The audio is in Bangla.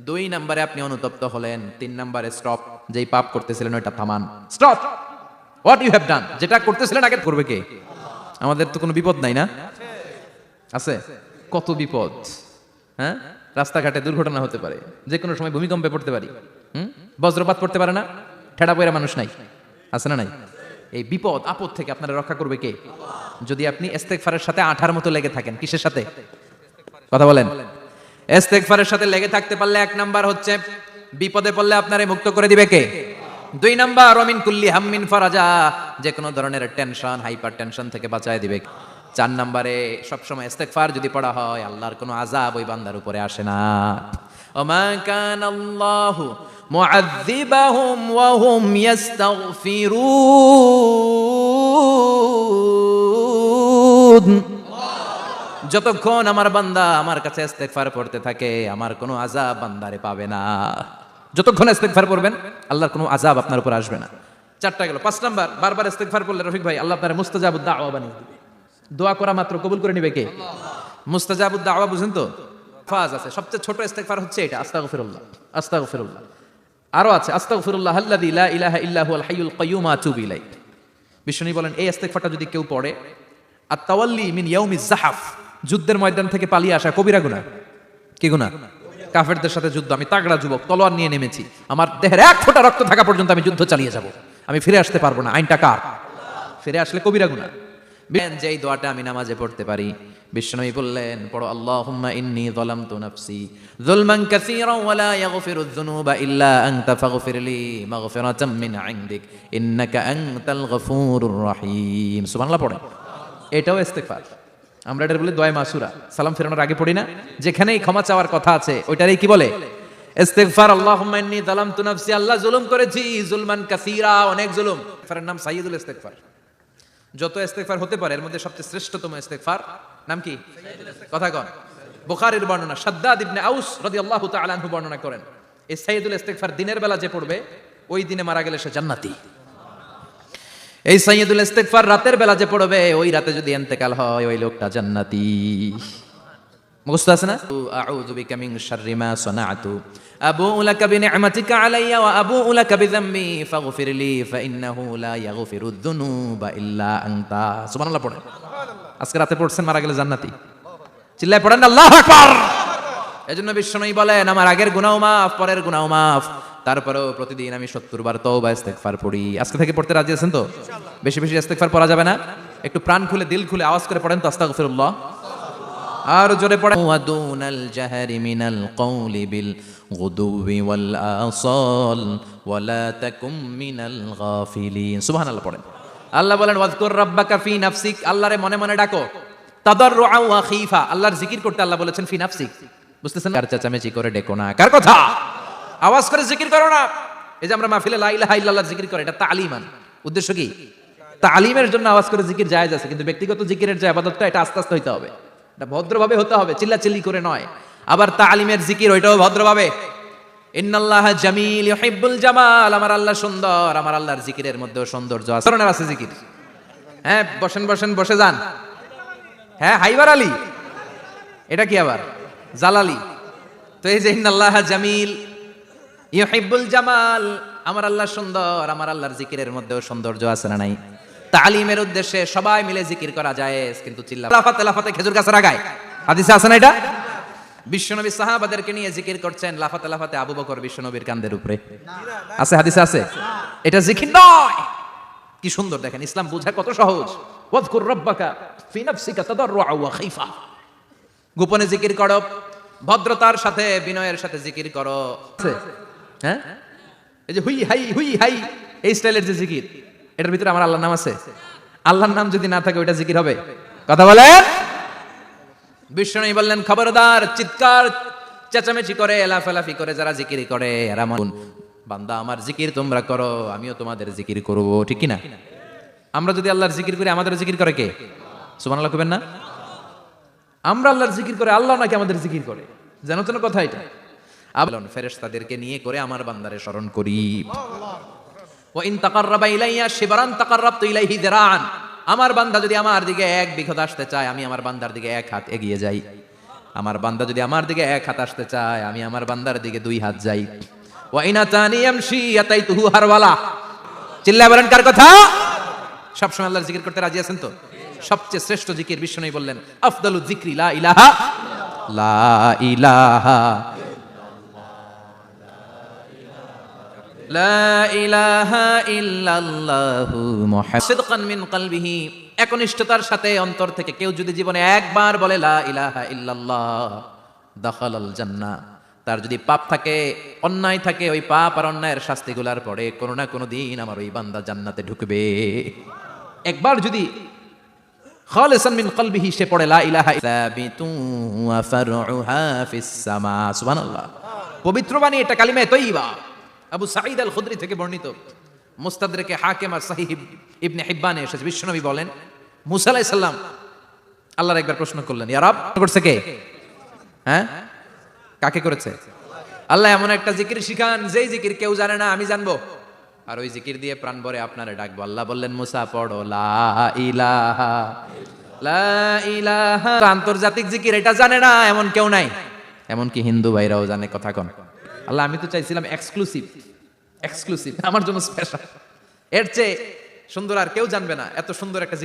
দুই নম্বরে আপনি অনুতপ্ত হলেন, তিন নম্বরে স্টপ যেই পাপ করতেছিলেন ওইটা থামান। Stop what you have done যেটা করতেছিলেন আগে করবে কে? আমাদের তো কোনো বিপদ নাই না? আছে? কত বিপদ? হ্যাঁ? রাস্তাঘাটে দুর্ঘটনা হতে পারে। যে কোনো সময় ভূমিকম্পে পড়তে পারি। হুম? বজ্রপাত পড়তে পারে না? ঠেড়া পয়রা মানুষ নাই। আছে না নাই? এই বিপদ, আপদ থেকে আপনারা রক্ষা করবে কে? যদি আপনি ইস্তেগফারের সাথে আঠার মতো লেগে থাকেন, কিসের সাথে? কথা বলেন। ইস্তেগফারের সাথে লেগে থাকতে পারলে এক নাম্বার হচ্ছে, বিপদে পড়লে আপনারে মুক্ত করে দিবে কে? দুই নাম্বার অমিন কুল্লি হাম্মিন ফারাজা যে কোনো ধরনের টেনশন, হাইপার টেনশন থেকে বাঁচায় দিবে। চার নাম্বারে, সবসময় ইস্তেগফার যদি পড়া হয়, আল্লাহর কোনো আজাব ওই বান্দার উপরে আসে না। ওমা কান আল্লাহ মুআযযিবাহুম ওয়া হুম ইয়াস্তাগফিরুন যতক্ষণ আমার বান্দা আমার কাছে ইস্তেগফার পড়তে থাকে, আমার কোনো আজাব বান্দারে পাবে না। যতক্ষণ ইস্তেগফার পড়বেন, আল্লাহর কোনো আজাব আপনার উপর আসবে না। চারটা গেল। পাঁচ নাম্বার, বারবার ইস্তেগফার পড়লে রফিক ভাই, আল্লাহ আপনার মুস্তাজাবুদ দাওয়া বানিয়ে দিবে। দোয়া করা মাত্র কবুল করে নিবে কে? মুস্তাজাবুদ দাওয়া বুঝেন তো? ফাজ আছে। সবচেয়ে ছোট ইস্তেগফার হচ্ছে এটা, আস্তাগফিরুল্লাহ আস্তাগফিরুল্লাহ। আরও আছে, আস্তাগফিরুল্লাহ আল্লাযী লা ইলাহা ইল্লা হুয়াল হাইয়ুল কাইয়্যুম আতুবু ইলাইহি। বিষ্ণু বলেন, এই ইস্তেগফারটা যদি কেউ পড়ে আর তাওয়াল্লি মিন ইয়াউমিজ জাহাফ যুদ্ধের ময়দান থেকে পালিয়ে আসা কবিরা গুনাহ কি গুনাহ কাফেরদের সাথে যুদ্ধ, আমি তাগড়া যুবক, তলোয়ার নিয়ে নেমেছি। আমার দেহের এক ফোঁটা রক্ত থাকা পর্যন্ত আমি যুদ্ধ চালিয়ে যাব। আমি ফিরে আসতে পারব না। আইনটা কার? ফিরে আসলে কবিরা গুনাহ বেন যেই দোয়াটা আমি নামাজে পড়তে পারি বিষ্ণুই বললেন, পড়ো, আল্লাহুম্মা ইন্নী যালামতু নাফসি যুলমান কাসীরা ওয়া লা ইয়াগফিরুয যুনুবা ইল্লা আনতা ফাগফিরলি মাগফিরাতাম মিন ইনদিক ইন্নাকা আনতাল গফুরুর রহিম। সুবহানাল্লাহ পড়ে এটাও ইস্তেগফার। আমরা এটা বলি দোয়া মাসুরা। সালাম ফেরানোর আগে পড়ি না? যেখানেই ক্ষমা চাওয়ার কথা আছে, ওইটারই কি বলে? ইস্তেগফার, আল্লাহুম্মা ইন্নী যালামতু নাফসি, আল্লাহ জুলুম করেছি, জুলমান কাসীরা, অনেক জুলুম। ফেরার নাম সাইয়্যিদুল ইস্তেগফার। যত ইস্তেগফার হতে পারে, এর মধ্যে সবচেয়ে শ্রেষ্ঠতম ইস্তেগফার, নাম কি? কথা কন। বুখারীর বর্ণনা সাদ্দাদ ইবনে আউস রাদিয়াল্লাহু তাআলা আনহু বর্ণনা করেন, এই সাইয়্যিদুল ইস্তেগফার দিনের বেলা যে পড়বে, ওই দিনে মারা গেলে সে জান্নাতি। এই সাইয়্যিদুল ইস্তেগফার রাতের বেলা যে পড়বে, ওই রাতে যদি ইন্তেকাল হয়, ওই লোকটা জান্নাতি। মুখস্থ আছে না? আউযু বিকা মিন শাররি মা সানাতু আবুউ লাকা বিনি'মাতিকা আলাইয়া ওয়া বিযামবি, ফাগফির লি লা ইয়াগফিরু যুনুবা ইল্লা আনতা। সুবহানাল্লাহ পড়েন। আজকে রাতে পড়ছেন, মারা গেলে জান্নাতি। চিল্লায় পড়েন, আল্লাহু আকবার! এজন্য বিশ্বনবী বলেন, আমার আগের গুনাহ মাফ, পরের গুনাহ মাফ। তারপরেও প্রতিদিন আমি সত্তর বার তওবা ইস্তেগফার পড়ি। আজকে থেকে পড়তে রাজি আছেন তো? বেশি বেশি ইস্তেগফার পড়া যাবে না? একটু প্রাণ খুলে দিল খুলে আওয়াজ করে পড়েন তো আস্তাগফিরুল্লাহ। আর জোরে পড়ে ওয়াদুনাল জাহারি মিনাল কওলি বিল গুদুবি ওয়াল আসাল ওয়ালা তাকুম মিনাল গাফিলিন। সুবহানাল্লাহ পড়েন। আল্লাহ বলেন ওয়াজকুর রাব্বাকা ফি নাফসিক। আল্লাহরে মনে মনে ডাকো। তাদাররুআ ওয়া খীফা আল্লাহর জিকির করতে আল্লাহ বলেছেন ফি নাফসিক। বুঝতেছেন কার চেঁচামেচি করে ডেকো না। কার কথা? আওয়াজ করে জিকির করো না। এই যে আমরা মাহফিলে লা ইলাহা ইল্লাল্লাহ জিকির করে, এটা তালিমান। উদ্দেশ্য কি? তালিমের জন্য আওয়াজ করে জিকির জায়েজ আছে, কিন্তু ব্যক্তিগত জিকিরের যে আবাদতটা, এটা আস্তে আস্তে হইতে হবে। এটা ভদ্রভাবে হতে হবে চিল্লা চিল্লি করে নয়। আবার তালিমের জিকির, ওইটাও ভদ্রভাবে। ইন্নাল্লাহ জামিল ইউহিব্বুল জামাল, আমার আল্লাহ সুন্দর, আমার আল্লাহর জিকিরের মধ্যেও সৌন্দর্য আছে। আছে জিকির। হ্যাঁ বসেন বসেন, বসে যান। হ্যাঁ হাইবার আলী। এটা কি আবার? জালালি। তো এই যে ইন্নাল্লাহ জামিল ইউহিব্বুল জামাল, আমার আল্লাহ সুন্দর, আমার আল্লাহর জিকিরের মধ্যেও সৌন্দর্য আছে না নাই? তালিমের উদ্দেশ্যে সবাই মিলে জিকির করা যায় কিন্তু চিল্লা লাফাতে খেজুর গাছের আগায়। হাদিসে আছে না এটা? বিশ্বনবী সাহাবাদেরকে নিয়ে জিকির করছেন লাফাতে লাফাতে আবু বকর বিশ্বনবীর কান্দের উপরে। আছে, হাদিসে আছে? এটা জিকির নয়। কি সুন্দর দেখেন, ইসলাম বোঝা কত সহজ। ওয়াজকুর রাব্বাকা ফি নাফসিকা তাদাররুআ ওয়া খাইফা। গোপনে জিকির করো, ভদ্রতার সাথে, বিনয়ের সাথে জিকির করো। হ্যাঁ? এই যে হুই হাই হুই হাই, এই স্টাইলের যে জিকির, এটার ভিতরে আমার আল্লাহর নাম আছে? আল্লাহর নাম যদি না থাকে, ওইটা জিকির হবে। কথা বলেন বললেন, খবরদার, চিৎকার, চেঁচামেচি করে, এলাফেলাফি করে যারা জিকিরি করে বান্দা, আমার জিকির তোমরা করো, আমিও তোমাদের জিকির করব। ঠিক কি না আমরা যদি আল্লাহর জিকির করি আমাদের জিকির করে কে? সুবহানাল্লাহ কবেন না? আমরা আল্লাহর জিকির করে, আল্লাহ নাকি আমাদের জিকির করে? জানো তো কথা এটা? আবলন ফেরেশতাদেরকে নিয়ে করে আমার বান্দারে স্মরণ করি। ওয়া ইন তাকাররাবা ইলাইয়া শিবরান তাকাররাবতু ইলাইহি দিরান। আমার বান্দা যদি আমার দিকে এক বিঘত আসতে চায়, আমি আমার বান্দার দিকে এক হাত এগিয়ে যাই। আমার বান্দা যদি আমার দিকে এক হাত আসতে চায়, আমি আমার বান্দার দিকে দুই হাত যাই। ওয়া ইন আতানি ইয়ামশি আতাইতুহু হারওয়ালা। চিল্লায় বলেন, কার কথা? সবসময় আল্লাহর জিকির করতে রাজি আছেন তো? সবচেয়ে শ্রেষ্ঠ জিকির বিশ্ব বিষ্ণু বললেন, আফদালু জিক্রি লা ইলাহা লা ইলাহা। একনিষ্ঠতার সাথে অন্তর থেকে কেউ যদি জীবনে একবার বলে লা ইলাহা দাখালাল জান্নাহ। তার যদি পাপ থাকে, অন্যায় থাকে, ওই পাপ আর অন্যায়ের শাস্তিগুলার পরে কোনো না কোনো দিন আমার ওই বান্দা জান্নাতে ঢুকবে। একবার যদি মিন সে পড়ে লা ইলাহা পবিত্র বাণী, এটা কালিমা তৈবা আবু সাঈদ আল খুদরি থেকে বর্ণিত। মুস্তাদরেকে হাকিম আর সাহিব ইবনে হিব্বানে এসেছে। বিশ্বনবী বলেন, মুসা আলাইহিস সালাম, আল্লাহর একবার প্রশ্ন করলেন, ইয়া রব করছে কে? হ্যাঁ? কাকে করেছে? আল্লাহ এমন একটা জিকির শিখান, যেই জিকির কেউ জানে না, আমি জানব। আর ওই জিকির দিয়ে প্রাণ ভরে আপনারে ডাকবো। আল্লাহ বললেন, মুসা, পড়ো, লা ইলাহা, লা আন্তর্জাতিক জিকির, এটা জানে না, এমন কেউ নাই। এমনকি হিন্দু ভাইরাও জানে, কথা কন। আল্লাহ, আমি তো চাইছিলাম এক্সক্লুসিভ এক্সক্লুসিভ আমার জন্য স্পেশাল এর চেয়ে সুন্দর আর কেউ জানবে না, এত সুন্দর একটা